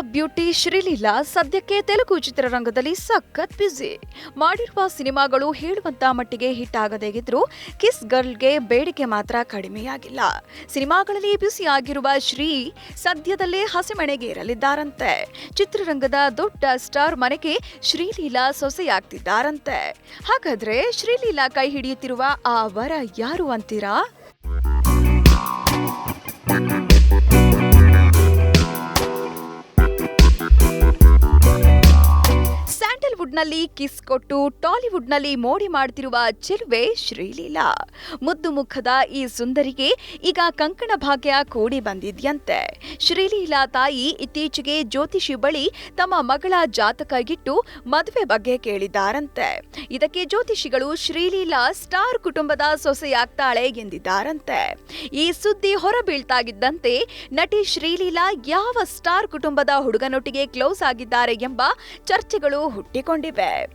Beauty Sreeleela ಸದ್ಯಕ್ಕೆ ತೆಲುಗು ಚಿತ್ರರಂಗದಲ್ಲಿ ಸಖತ್ ಬ್ಯುಸಿ ಮಾಡಿರುವ ಸಿನಿಮಾಗಳು ಹೇಳುವಂತ ಮಟ್ಟಿಗೆ ಹಿಟ್ ಆಗದೇ ಇದ್ರೂ ಕಿಸ್ ಗರ್ಲ್ಗೆ ಬೇಡಿಕೆ ಮಾತ್ರ ಕಡಿಮೆಯಾಗಿಲ್ಲ. ಸಿನಿಮಾಗಳಲ್ಲಿ ಬ್ಯುಸಿ ಆಗಿರುವ ಶ್ರೀ ಸದ್ಯದಲ್ಲೇ ಹಸಿಮಣೆಗೇರಲಿದ್ದಾರಂತೆ. ಚಿತ್ರರಂಗದ ದೊಡ್ಡ ಸ್ಟಾರ್ ಮನೆಗೆ ಶ್ರೀಲೀಲಾ ಸೊಸೆಯಾಗ್ತಿದ್ದಾರಂತೆ. ಹಾಗಾದ್ರೆ ಶ್ರೀಲೀಲಾ ಕೈ ಹಿಡಿಯುತ್ತಿರುವ ಆ ವರ ಯಾರು ಅಂತೀರಾ? ಸ್ಯಾಂಡಲ್ವುಡ್ನಲ್ಲಿ ಕಿಸ್ ಕೊಟ್ಟು ಟಾಲಿವುಡ್ನಲ್ಲಿ ಮೋಡಿ ಮಾಡ್ತಿರುವ ಚೆಲುವೆ ಶ್ರೀಲೀಲಾ. ಮುದ್ದು ಮುಖದ ಈ ಸುಂದರಿಗೆ ಈಗ ಕಂಕಣ ಭಾಗ್ಯ ಕೂಡಿ ಬಂದಿದ್ಯಂತೆ. ಶ್ರೀಲೀಲಾ ತಾಯಿ ಇತ್ತೀಚೆಗೆ ಜ್ಯೋತಿಷಿ ಬಳಿ ತಮ್ಮ ಮಗಳ ಜಾತಕ ಇಟ್ಟು ಮದುವೆ ಬಗ್ಗೆ ಕೇಳಿದ್ದಾರಂತೆ. ಇದಕ್ಕೆ ಜ್ಯೋತಿಷಿಗಳು ಶ್ರೀಲೀಲಾ ಸ್ಟಾರ್ ಕುಟುಂಬದ ಸೊಸೆಯಾಗ್ತಾಳೆ ಎಂದಿದ್ದಾರಂತೆ. ಈ ಸುದ್ದಿ ಹೊರಬೀಳ್ತಾಗಿದ್ದಂತೆ ನಟಿ ಶ್ರೀಲೀಲಾ ಯಾವ ಸ್ಟಾರ್ ಕುಟುಂಬದ ಹುಡುಗನೊಟ್ಟಿಗೆ ಕ್ಲೋಸ್ ಆಗಿದ್ದಾರೆ ಎಂಬ ಚರ್ಚೆಗಳು ಹುಟ್ಟಿಕೊಂಡಿವೆ. ನಟಿ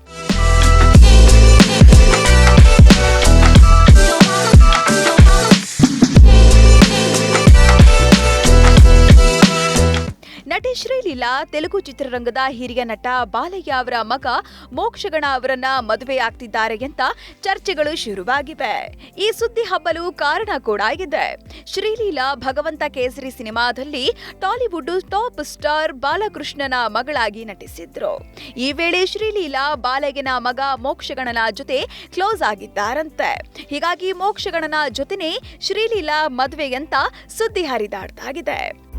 ಶ್ರೀಲೀಲಾ, ತೆಲುಗು ಚಿತ್ರರಂಗದ ಹಿರಿಯ ನಟ ಬಾಲಯ್ಯ ಅವರ ಮಗ ಮೋಕ್ಷಗಣ ಅವರನ್ನ ಮದುವೆ ಆಗ್ತಿದ್ದಾರೆ ಅಂತ ಚರ್ಚೆಗಳು ಶುರುವಾಗಿವೆ. ಈ ಸುದ್ದಿ ಹಬ್ಬಲು ಕಾರಣ ಕೂಡ ಇದೆ. ಶ್ರೀಲೀಲಾ ಭಗವಂತ ಕೇಸರಿ ಸಿನಿಮಾದಲ್ಲಿ ಟಾಲಿವುಡ್ ಟಾಪ್ ಸ್ಟಾರ್ ಬಾಲಕೃಷ್ಣನ ಮಗಳಾಗಿ ನಟಿಸಿದ್ರು. ಈ ವೇಳೆ ಶ್ರೀಲೀಲಾ ಬಾಲಯ್ಯನ ಮಗ ಮೋಕ್ಷಗಣನ ಜೊತೆ ಕ್ಲೋಸ್ ಆಗಿದ್ದಾರಂತೆ. ಹೀಗಾಗಿ ಮೋಕ್ಷಗಣನ ಜೊತೆನೇ ಶ್ರೀಲೀಲಾ ಮದುವೆ ಅಂತ ಸುದ್ದಿ ಹರಿದಾಡ್ತಾಗಿದೆ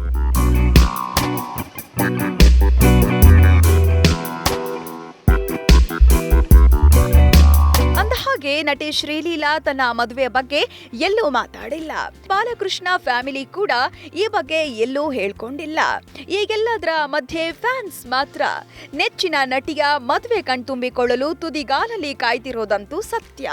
ಅಂದಹಾಗೆ ನಟಿ ಶ್ರೀಲೀಲಾ ತನ್ನ ಮದುವೆ ಬಗ್ಗೆ ಎಲ್ಲೂ ಮಾತಾಡಿಲ್ಲ. ಬಾಲಕೃಷ್ಣ ಫ್ಯಾಮಿಲಿ ಕೂಡ ಈ ಬಗ್ಗೆ ಎಲ್ಲೂ ಹೇಳ್ಕೊಂಡಿಲ್ಲ. ಈಗೆಲ್ಲದರ ಮಧ್ಯೆ ಫ್ಯಾನ್ಸ್ ಮಾತ್ರ. ನೆಚ್ಚಿನ ನಟಿಯ ಮದುವೆ ಕಣ್ತುಂಬಿಕೊಳ್ಳಲು ತುದಿಗಾಲಲ್ಲಿ ಕಾಯ್ತಿರೋದಂತೂ ಸತ್ಯ.